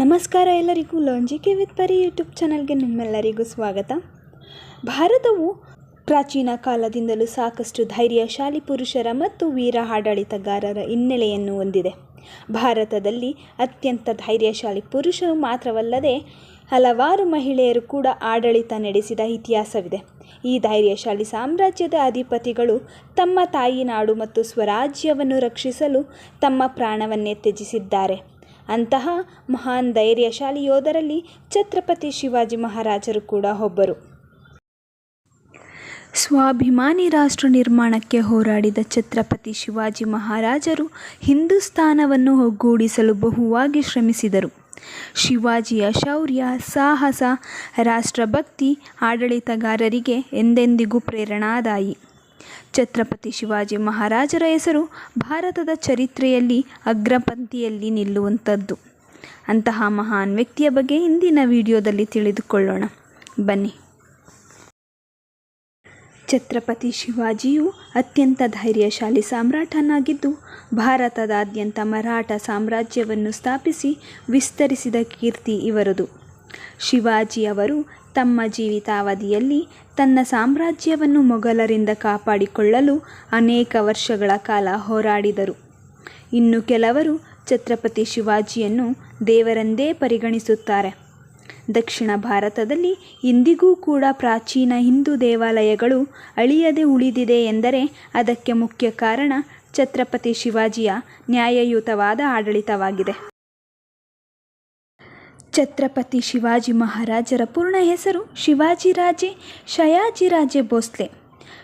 ನಮಸ್ಕಾರ ಎಲ್ಲರಿಗೂ ಲಾಂಜಿಕೆ ವಿತ್ ಪರಿ ಯೂಟ್ಯೂಬ್ ಚಾನಲ್ಗೆ ನಿಮ್ಮೆಲ್ಲರಿಗೂ ಸ್ವಾಗತ. ಭಾರತವು ಪ್ರಾಚೀನ ಕಾಲದಿಂದಲೂ ಸಾಕಷ್ಟು ಧೈರ್ಯಶಾಲಿ ಪುರುಷರ ಮತ್ತು ವೀರ ಆಡಳಿತಗಾರರ ಹಿನ್ನೆಲೆಯನ್ನು ಹೊಂದಿದೆ. ಭಾರತದಲ್ಲಿ ಅತ್ಯಂತ ಧೈರ್ಯಶಾಲಿ ಪುರುಷರು ಮಾತ್ರವಲ್ಲದೆ ಹಲವಾರು ಮಹಿಳೆಯರು ಕೂಡ ಆಡಳಿತ ನಡೆಸಿದ ಇತಿಹಾಸವಿದೆ. ಈ ಧೈರ್ಯಶಾಲಿ ಸಾಮ್ರಾಜ್ಯದ ಅಧಿಪತಿಗಳು ತಮ್ಮ ತಾಯಿನಾಡು ಮತ್ತು ಸ್ವರಾಜ್ಯವನ್ನು ರಕ್ಷಿಸಲು ತಮ್ಮ ಪ್ರಾಣವನ್ನೇ ತ್ಯಜಿಸಿದ್ದಾರೆ ಅಂತಹ ಮಹಾನ್ ಧೈರ್ಯಶಾಲಿ ಯೋಧರಲ್ಲಿ ಛತ್ರಪತಿ ಶಿವಾಜಿ ಮಹಾರಾಜರು ಕೂಡ ಒಬ್ಬರು. ಸ್ವಾಭಿಮಾನಿ ರಾಷ್ಟ್ರ ನಿರ್ಮಾಣಕ್ಕೆ ಹೋರಾಡಿದ ಛತ್ರಪತಿ ಶಿವಾಜಿ ಮಹಾರಾಜರು ಹಿಂದೂಸ್ತಾನವನ್ನು ಒಗ್ಗೂಡಿಸಲು ಬಹುವಾಗಿ ಶ್ರಮಿಸಿದರು. ಶಿವಾಜಿಯ ಶೌರ್ಯ, ಸಾಹಸ, ರಾಷ್ಟ್ರಭಕ್ತಿ, ಆಡಳಿತಗಾರರಿಗೆ ಎಂದೆಂದಿಗೂ ಪ್ರೇರಣಾದಾಯಿ. ಛತ್ರಪತಿ ಶಿವಾಜಿ ಮಹಾರಾಜರ ಹೆಸರು ಭಾರತದ ಚರಿತ್ರೆಯಲ್ಲಿ ಅಗ್ರಪಂಕ್ತಿಯಲ್ಲಿ ನಿಲ್ಲುವಂಥದ್ದು. ಅಂತಹ ಮಹಾನ್ ವ್ಯಕ್ತಿಯ ಬಗ್ಗೆ ಇಂದಿನ ವಿಡಿಯೋದಲ್ಲಿ ತಿಳಿದುಕೊಳ್ಳೋಣ. ಬನ್ನಿ. ಛತ್ರಪತಿ ಶಿವಾಜಿಯು ಅತ್ಯಂತ ಧೈರ್ಯಶಾಲಿ ಸಾಮ್ರಾಟನಾಗಿದ್ದು, ಭಾರತದಾದ್ಯಂತ ಮರಾಠ ಸಾಮ್ರಾಜ್ಯವನ್ನು ಸ್ಥಾಪಿಸಿ ವಿಸ್ತರಿಸಿದ ಕೀರ್ತಿ ಇವರದು. ಶಿವಾಜಿಯವರು ತಮ್ಮ ಜೀವಿತಾವಧಿಯಲ್ಲಿ ತನ್ನ ಸಾಮ್ರಾಜ್ಯವನ್ನು ಮೊಘಲರಿಂದ ಕಾಪಾಡಿಕೊಳ್ಳಲು ಅನೇಕ ವರ್ಷಗಳ ಕಾಲ ಹೋರಾಡಿದರು. ಇನ್ನು ಕೆಲವರು ಛತ್ರಪತಿ ಶಿವಾಜಿಯನ್ನು ದೇವರೆಂದೇ ಪರಿಗಣಿಸುತ್ತಾರೆ. ದಕ್ಷಿಣ ಭಾರತದಲ್ಲಿ ಇಂದಿಗೂ ಕೂಡ ಪ್ರಾಚೀನ ಹಿಂದೂ ದೇವಾಲಯಗಳು ಅಳಿಯದೆ ಉಳಿದಿದೆ ಎಂದರೆ ಅದಕ್ಕೆ ಮುಖ್ಯ ಕಾರಣ ಛತ್ರಪತಿ ಶಿವಾಜಿಯ ನ್ಯಾಯಯುತವಾದ ಆಡಳಿತವಾಗಿದೆ. ಛತ್ರಪತಿ ಶಿವಾಜಿ ಮಹಾರಾಜರ ಪೂರ್ಣ ಹೆಸರು ಶಿವಾಜಿ ರಾಜೆ, ಶಯಾಜಿ ರಾಜೆ ಭೋಸ್ಲೆ.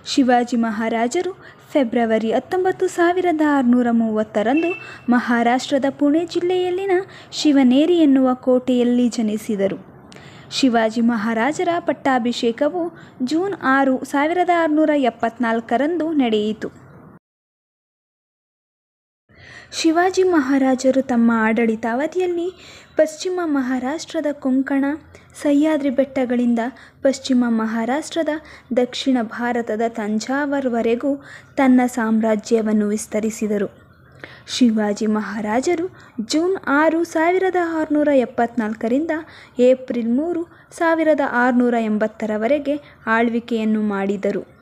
ಶಿವಾಜಿ ಮಹಾರಾಜರು ಫೆಬ್ರವರಿ ಹತ್ತೊಂಬತ್ತು ಸಾವಿರದ ಆರುನೂರ ಮೂವತ್ತರಂದು ಮಹಾರಾಷ್ಟ್ರದ ಪುಣೆ ಜಿಲ್ಲೆಯಲ್ಲಿನ ಶಿವನೇರಿ ಎನ್ನುವ ಕೋಟೆಯಲ್ಲಿ ಜನಿಸಿದರು. ಶಿವಾಜಿ ಮಹಾರಾಜರ ಪಟ್ಟಾಭಿಷೇಕವು ಜೂನ್ ಆರು ಸಾವಿರದ ಆರುನೂರ ಎಪ್ಪತ್ನಾಲ್ಕರಂದು ನಡೆಯಿತು. ಶಿವಾಜಿ ಮಹಾರಾಜರು ತಮ್ಮ ಆಡಳಿತಾವಧಿಯಲ್ಲಿ ಪಶ್ಚಿಮ ಮಹಾರಾಷ್ಟ್ರದ ಕೊಂಕಣ, ಸಹ್ಯಾದ್ರಿ ಬೆಟ್ಟಗಳಿಂದ ಪಶ್ಚಿಮ ಮಹಾರಾಷ್ಟ್ರದ ದಕ್ಷಿಣ ಭಾರತದ ತಂಜಾವರ್ವರೆಗೂ ತನ್ನ ಸಾಮ್ರಾಜ್ಯವನ್ನು ವಿಸ್ತರಿಸಿದರು. ಶಿವಾಜಿ ಮಹಾರಾಜರು ಜೂನ್ ಆರು ಸಾವಿರದ ಆರುನೂರ ಎಪ್ಪತ್ನಾಲ್ಕರಿಂದ ಏಪ್ರಿಲ್ ಮೂರು ಸಾವಿರದ ಆರುನೂರ ಎಂಬತ್ತರವರೆಗೆ ಆಳ್ವಿಕೆಯನ್ನು ಮಾಡಿದರು.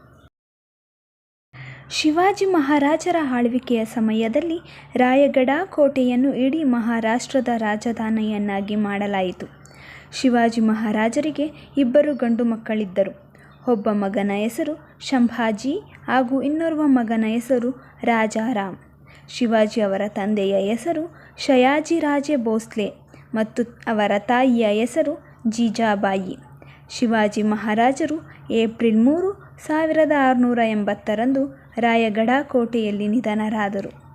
ಶಿವಾಜಿ ಮಹಾರಾಜರ ಆಳ್ವಿಕೆಯ ಸಮಯದಲ್ಲಿ ರಾಯಗಡ ಕೋಟೆಯನ್ನು ಇಡೀ ಮಹಾರಾಷ್ಟ್ರದ ರಾಜಧಾನಿಯನ್ನಾಗಿ ಮಾಡಲಾಯಿತು. ಶಿವಾಜಿ ಮಹಾರಾಜರಿಗೆ ಇಬ್ಬರು ಗಂಡು ಮಕ್ಕಳಿದ್ದರು. ಒಬ್ಬ ಮಗನ ಹೆಸರು ಶಂಭಾಜಿ, ಹಾಗೂ ಇನ್ನೋರ್ವ ಮಗನ ಹೆಸರು ರಾಜಾರಾಮ್ ಶಿವಾಜಿ ಅವರ ತಂದೆಯ ಹೆಸರು ಶಯಾಜಿ ರಾಜೆ ಭೋಸ್ಲೆ ಮತ್ತು ಅವರ ತಾಯಿಯ ಹೆಸರು ಜೀಜಾಬಾಯಿ. ಶಿವಾಜಿ ಮಹಾರಾಜರು ಏಪ್ರಿಲ್ ಮೂರು ಸಾವಿರದ ಆರುನೂರ ಎಂಬತ್ತರಂದು ರಾಯಗಢ ಕೋಟೆಯಲ್ಲಿ ನಿಧನರಾದರು.